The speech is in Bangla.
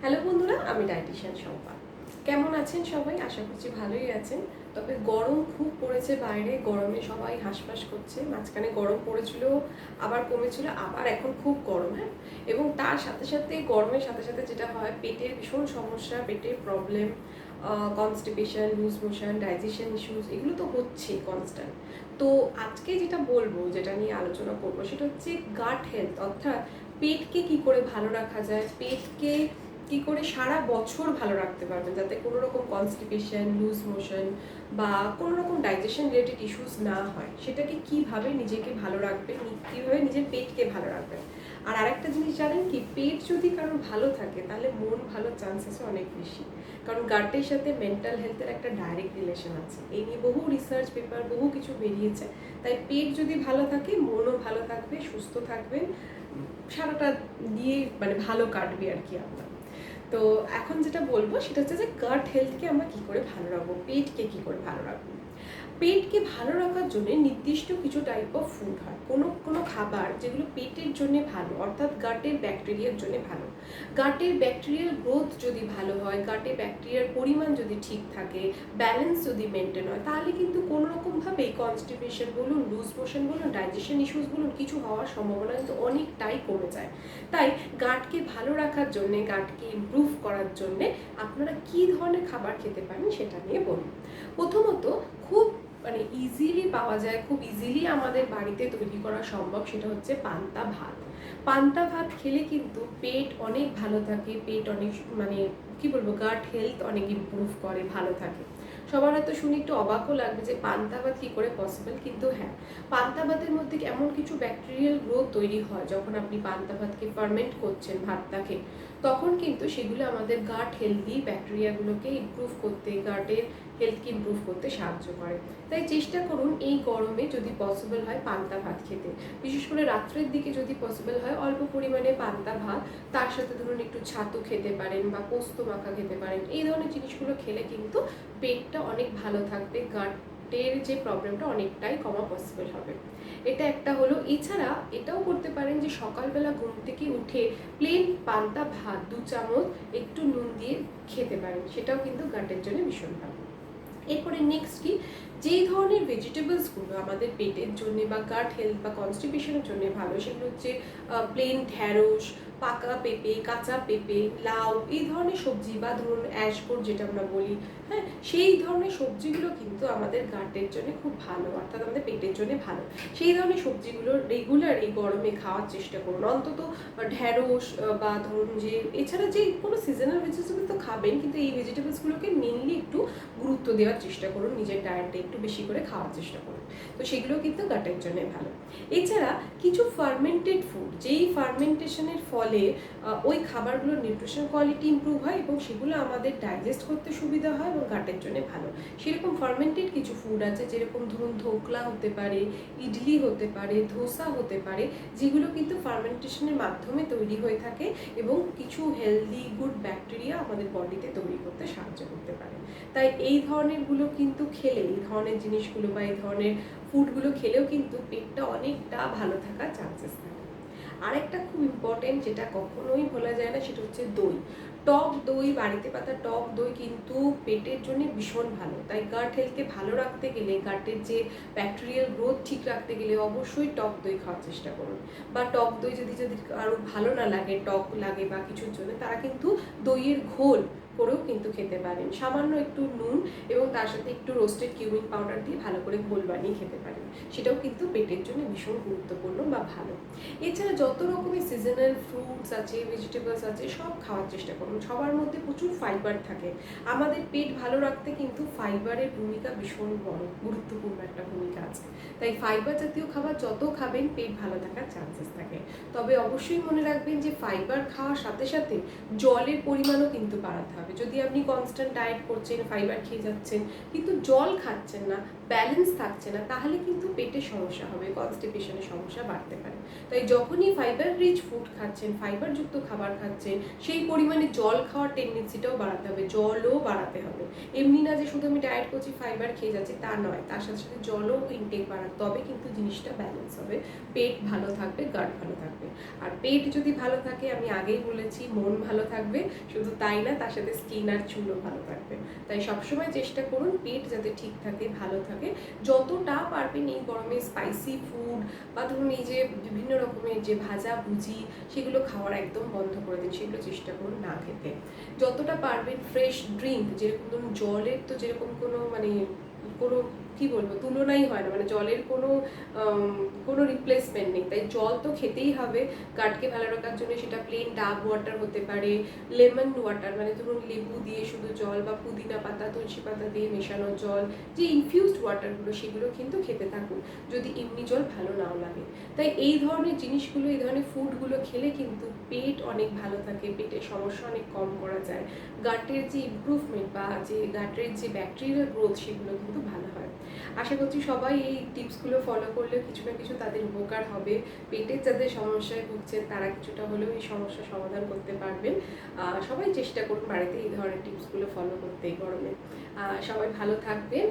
হ্যালো বন্ধুরা, আমি ডায়েটিশিয়ান শম্পা। কেমন আছেন সবাই? আশা করছি ভালোই আছেন। তবে গরম খুব পড়েছে বাইরে, গরমে সবাই হাঁসফাঁস করছে। মাঝখানে গরম পড়েছিল, আবার কমেছিল, আবার এখন খুব গরম হ্যাঁ? এবং তার সাথে সাথে, গরমের সাথে সাথে যেটা হয়, পেটের ভীষণ সমস্যা, পেটের problem constipation loose motion digestion issues এগুলো তো হচ্ছে কনস্ট্যান্ট তো আজকে যেটা বলব, যেটা নিয়ে আলোচনা করব, সেটা হচ্ছে গাট হেলথ অর্থাৎ পেটকে কি করে ভালো রাখা যায়, পেটকে কি করে সারা বছর ভালো রাখতে পারবেন যাতে কোনো রকম কনস্টিপেশন লুজ মোশন বা কোনো রকম ডাইজেশন রিলেটেড ইস্যুস না হয়? সেটাকে কীভাবে নিজেকে ভালো রাখবেন? কীভাবে নিজের পেটকে ভালো রাখবেন? আর আরেকটা জিনিস জানেন কি? পেট যদি কারোর ভালো থাকে, তাহলে মন ভালো চান্স আছে অনেক বেশি। কারণ গার্ডের সাথে মেন্টাল হেলথের একটা ডাইরেক্ট রিলেশন আছে। এই নিয়ে বহু রিসার্চ পেপার বহু কিছু বেরিয়েছে। তাই পেট যদি ভালো থাকে, মনও ভালো থাকবে, সুস্থ থাকবে সারাটা দিয়ে মানে ভালো কাটবে আর কি আপনার। তো এখন যেটা বলব সেটা হচ্ছে যে গাট হেলথকে আমরা কী করে ভালো রাখব? পেটকে কী করে ভালো রাখব? পেটকে ভালো রাখার জন্য নির্দিষ্ট কিছু টাইপ অফ ফুড হয়। কোনো কোনো খাবার যেগুলো পেটের জন্য ভালো, অর্থাৎ গাটের ব্যাকটেরিয়ার জন্য ভালো। গাটের ব্যাকটেরিয়াল গ্রোথ যদি ভালো হয়, গাটে ব্যাকটেরিয়ার পরিমাণ যদি ঠিক থাকে ব্যালেন্স যদি মেনটেন হয়, তাহলে কিন্তু কোনো রকমভাবেই কনস্টিপেশন বলুন লুজ মোশন বলুন ডাইজেশন ইস্যুস বলুন, কিছু হওয়ার সম্ভাবনা কিন্তু অনেকটাই কমে যায়। তাই গাটকে ভালো রাখার জন্যে, গাটকে ইমপ্রুভ করার জন্যে আপনারা কী ধরনের খাবার খেতে পারেন সেটা নিয়ে বলুন। প্রথমত খুব মানে ইজিলি পাওয়া যায়, খুব ইজিলি আমাদের বাড়িতে তৈরি করা সম্ভব সেটা হচ্ছে পান্তা ভাত। পান্তা ভাত খেলে কিন্তু পেট অনেক ভালো থাকে, পেট অনেক মানে কি বলব গাট হেলথ অনেক ইমপ্রুভ করে, ভালো থাকে। সবার হয়তো শুনে একটু অবাকও লাগবে যে পান্তা ভাত কী করে পসিবল কিন্তু হ্যাঁ পান্তা ভাতের মধ্যে এমন কিছু ব্যাকটেরিয়াল গ্রোথ তৈরি হয়, যখন আপনি পান্তা ভাতকে ফার্মেন্ট করছেন, ভাতটাকে, তখন কিন্তু সেগুলো আমাদের গাট হেলদি ব্যাকটেরিয়াগুলোকে ইমপ্রুভ করতে গাটের হেলথকে ইমপ্রুভ করতে সাহায্য করে। তাই চেষ্টা করুন এই গরমে যদি পসিবল হয় পান্তা ভাত খেতে। বিশেষ করে রাত্রের দিকে যদি পসিবল হয় অল্প পরিমাণে পান্তা ভাত, তার সাথে ধরুন একটু ছাতু খেতে পারেন বা পোস্ত মাখা খেতে পারেন। এই ধরনের জিনিসগুলো খেলে কিন্তু পেটটা অনেক ভালো থাকবে, গাটের যে প্রবলেমটা অনেকটাই কমা পসিবল হবে। এটা একটা হলো। এছাড়া এটাও করতে পারেন যে সকালবেলা ঘুম থেকে উঠে প্লেন পান্তা ভাত দু চামচ একটু নুন দিয়ে খেতে পারেন। সেটাও কিন্তু গাটের জন্য ভীষণ ভালো। এরপরে নেক্সট কি? যেই ধরনের ভেজিটেবলসগুলো আমাদের পেটের জন্য বা গাট হেলথ বা কনস্টিপেশনের জন্য ভালো, সেগুলো হচ্ছে প্লেন ঢ্যাঁড়স, পাকা পেঁপে, কাঁচা পেঁপে, লাউ, এই ধরনের সবজি বা ধরুন অ্যাশবোর্ড যেটা আমরা বলি হ্যাঁ সেই ধরনের সবজিগুলো কিন্তু আমাদের গাটের জন্য খুব ভালো, অর্থাৎ আমাদের পেটের জন্য ভালো। সেই ধরনের সবজিগুলো রেগুলার এই গরমে খাওয়ার চেষ্টা করুন। অন্তত ঢ্যাঁড়স বা ধরুন যে, এছাড়া যে কোনো সিজনাল ভেজিটেবল তো খাবেন, কিন্তু এই ভেজিটেবলসগুলোকে মেনলি একটু গুরুত্ব দেওয়ার চেষ্টা করুন নিজের ডায়েটে একটু বেশি করে খাওয়ার চেষ্টা করুন। তো সেগুলো কিন্তু গাটের জন্য ভালো। এছাড়া কিছু ফার্মেন্টেড ফুড যেই ফার্মেন্টেশনের ফলে ওই খাবারগুলোর নিউট্রিশন কোয়ালিটি ইমপ্রুভ হয় এবং সেগুলো আমাদের ডাইজেস্ট করতে সুবিধা হয় এবং গাটের জন্য ভালো। সেরকম ফার্মেন্টেড কিছু ফুড আছে, যেরকম ধরুন ধোকলা হতে পারে, ইডলি হতে পারে, ধোসা হতে পারে, যেগুলো কিন্তু ফার্মেন্টেশনের মাধ্যমে তৈরি হয়ে থাকে এবং কিছু হেলদি গুড ব্যাকটেরিয়া আমাদের বডিতে তৈরি করতে সাহায্য করতে পারে। তাই এই ধরনেরগুলো কিন্তু খেলে, এই ধরনের জিনিসগুলো বা এই ধরনের ফুডগুলো খেলেও কিন্তু পেটটা অনেকটা ভালো থাকার চান্সেস থাকে। আরেকটা খুব ইম্পর্টেন্ট যেটা কখনোই ভোলা যায় না সেটা হচ্ছে দই। টক দই, বাড়িতে পাতা টক দই কিন্তু পেটের জন্য ভীষণ ভালো। তাই গাট হেলথকে ভালো রাখতে গেলে গাটের যে ব্যাকটেরিয়াল গ্রোথ ঠিক রাখতে গেলে অবশ্যই টক দই খাওয়ার চেষ্টা করুন। বা টক দই যদি যদি আরও ভালো না লাগে, টক লাগে বা কিছুর জন্য, তারা কিন্তু দইয়ের ঘোল করেও কিন্তু খেতে পারেন। সামান্য একটু নুন এবং তার সাথে একটু রোস্টেড কিউমিন পাউডার দিয়ে ভালো করে ঘোল বানিয়ে খেতে পারেন। সেটাও কিন্তু পেটের জন্য ভীষণ গুরুত্বপূর্ণ বা ভালো। এছাড়া যত রকমের সিজনাল ফ্রুটস আছে ভেজিটেবলস আছে, সব খাওয়ার চেষ্টা করুন। সবার মধ্যে প্রচুর ফাইবার থাকে। আমাদের পেট ভালো রাখতে কিন্তু ফাইবারের ভূমিকা ভীষণ বড়, গুরুত্বপূর্ণ একটা ভূমিকা আছে। তাই ফাইবার জাতীয় খাবার যত খাবেন, পেট ভালো থাকার চান্সেস থাকে। তবে অবশ্যই মনে রাখবেন যে ফাইবার খাওয়ার সাথে সাথে জলের পরিমাণও কিন্তু বাড়াতে হবে। হবে যদি আপনি কনস্ট্যান্ট ডায়েট করছেন ফাইবার খেয়ে যাচ্ছেন, কিন্তু জল খাচ্ছেন না ব্যালেন্স থাকছে না, তাহলে কিন্তু পেটের সমস্যা হবে কনস্টিপেশনের সমস্যা বাড়তে পারে। তাই যখনই ফাইবার রিচ ফুড খাচ্ছেন ফাইবারযুক্ত খাবার খাচ্ছেন, সেই পরিমাণে জল খাওয়ার টেন্ডেন্সিটাও বাড়াতে হবে, জলও বাড়াতে হবে। এমনি না যে শুধু আমি ডায়েট করছি ফাইবার খেয়ে যাচ্ছি, তা নয়, তার সাথে সাথে জলও ইনটেক বাড়াতে তবে কিন্তু জিনিসটা ব্যালেন্স হবে। পেট ভালো থাকবে গাট ভালো থাকবে। আর পেট যদি ভালো থাকে, আমি আগেই বলেছি, মন ভালো থাকবে, শুধু তাই না, তার সাথে স্কিন আর চুলও ভালো থাকবে। তাই সবসময় চেষ্টা করুন পেট যাতে ঠিক থাকে, ভালো থাকে। যতটা পারবেন এই গরমে স্পাইসি ফুড বা ধরুন এই যে বিভিন্ন রকমের যে ভাজা ভুজি, সেগুলো খাওয়ার একদম বন্ধ করে দিন। সেগুলো চেষ্টা করুন না খেতে। যতটা পারবেন ফ্রেশ ড্রিঙ্ক যেরকম ধরুন জলের তো যেরকম কোনো মানে কোনো কি বলব, তুলনাই হয় না। মানে জলের কোনো কোনো রিপ্লেসমেন্ট নেই। তাই জল তো খেতেই হবে। গাটকে ভালো রাখার জন্য সেটা প্লেন ডাব ওয়াটার হতে পারে লেমন ওয়াটার মানে ধরুন লেবু দিয়ে শুধু জল বা পুদিনা পাতা, তুলসী পাতা দিয়ে মেশানো জল, যে ইনফিউজড ওয়াটারগুলো সেগুলো কিন্তু খেতে থাকুন, যদি এমনি জল ভালো নাও লাগে। তাই এই ধরনের জিনিসগুলো, এই ধরনের ফুডগুলো খেলে কিন্তু পেট অনেক ভালো থাকে, পেটের সমস্যা অনেক কম করা যায়। গাটের যে ইমপ্রুভমেন্ট বা যে গাটের যে ব্যাকটেরিয়াল গ্রোথ সেগুলো কিন্তু ভালো হয়। আশা করছি সবাই এই টিপসগুলো ফলো করলে কিছু না কিছু তাদের উপকার হবে। পেটের যাদের সমস্যায় ভুগছেন, তারা কিছুটা হলেও এই সমস্যা সমাধান করতে পারবেন। সবাই চেষ্টা করুন বাড়িতে এই ধরনের টিপসগুলো ফলো করতে এই গরমে। সবাই ভালো থাকবেন।